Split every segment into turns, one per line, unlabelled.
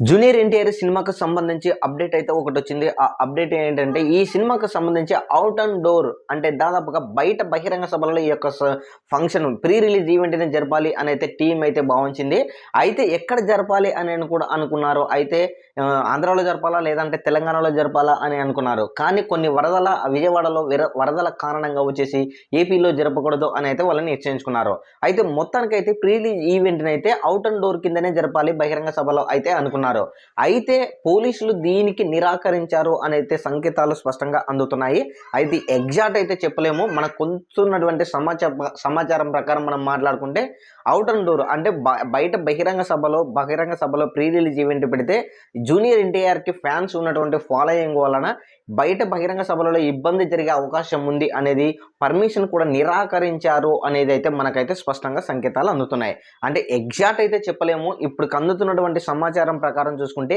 Junior NTR సినిమాకు సంబంధించి update అయితే ఒకటి వచ్చింది. ఆ అప్డేట్ ఏంటంటే ఈ సినిమాకు సంబంధించి అవుట్ అండ్ డోర్ అంటే దాదాపుగా బయట బహిరంగ సభలలో ఈ యొక్క ఫంక్షన్ ప్రీ రిలీజ్ ఈవెంట్ని జరపాలి అని అయితే టీం అయితే భావించింది. అయితే ఎక్కడ జరపాలి అని కూడా అనుకున్నారు. అయితే ఆంధ్రాలో జరపాలా లేదంటే తెలంగాణలో జరపాలా అని అనుకున్నారు. కానీ కొన్ని వరదల విజయవాడలో వరదల కారణంగా వచ్చేసి ఏపీలో జరపకూడదు అని అయితే వాళ్ళని నిశ్చయించుకున్నారు అయితే మొత్తానికైతే ప్రీ రిలీజ్ ఈవెంట్ని అయితే అవుట్ అండ్ డోర్ కిందనే జరపాలి బహిరంగ సభలో అయితే అనుకున్నారు. అయితే పోలీసులు దీనికి నిరాకరించారు అనైతే సంకేతాలు స్పష్టంగా అందుతున్నాయి. అయితే ఎగ్జాక్ట్ అయితే చెప్పలేము. మనకు కొంటున్నటువంటి సమాచార సమాచారం ప్రకారం మనం మాట్లాడుకుంటే అవుట్ అండ్ డోర్ అంటే బయట బహిరంగ సభలో బహిరంగ సభలో ప్రీ రిలీజ్ ఈవెంట్ పెడితే జూనియర్ ఎన్టీఆర్కి ఫ్యాన్స్ ఉన్నటువంటి ఫాలోయింగ్ వలన బయట బహిరంగ సభలలో ఇబ్బంది జరిగే అవకాశం ఉంది అనేది పర్మిషన్ కూడా నిరాకరించారు అనేది అయితే మనకైతే స్పష్టంగా సంకేతాలు అందుతున్నాయి. అంటే ఎగ్జాక్ట్ అయితే చెప్పలేము. ఇప్పుడు అందుతున్నటువంటి సమాచారం ప్రకారం చూసుకుంటే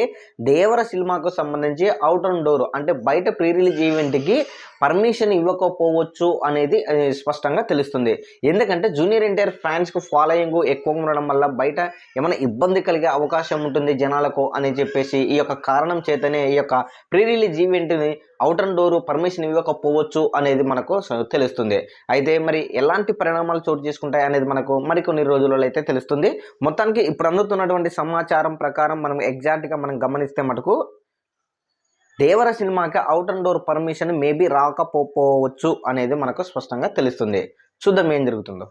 దేవర సినిమాకు సంబంధించి అవుట్ అండ్ డోర్ అంటే బయట ప్రీ రిలీజ్ ఈవెంట్కి పర్మిషన్ ఇవ్వకపోవచ్చు అనేది స్పష్టంగా తెలుస్తుంది. ఎందుకంటే జూనియర్ ఎన్టీఆర్ ఫ్యాన్స్కు ఫాలోయింగ్ ఎక్కువ ఉండడం వల్ల బయట ఏమైనా ఇబ్బంది కలిగే అవకాశం ఉంటుంది జనాలకు అని చెప్పేసి ఈ యొక్క కారణం చేతనే ఈ యొక్క ప్రీ రిలీజ్ ఈవెంట్ని అవుట్ అండ్ డోర్ పర్మిషన్ ఇవ్వకపోవచ్చు అనేది మనకు తెలుస్తుంది. అయితే మరి ఎలాంటి పరిణామాలు చోటు చేసుకుంటాయి అనేది మనకు మరికొన్ని రోజులలో అయితే తెలుస్తుంది. మొత్తానికి ఇప్పుడు అందుతున్నటువంటి సమాచారం ప్రకారం మనం ఎగ్జాక్ట్గా మనం గమనిస్తే మటుకు దేవర సినిమాకి out and door permission maybe రాకపోవచ్చు అనేది మనకు స్పష్టంగా తెలుస్తుంది. చూద్దాం ఏం జరుగుతుందో.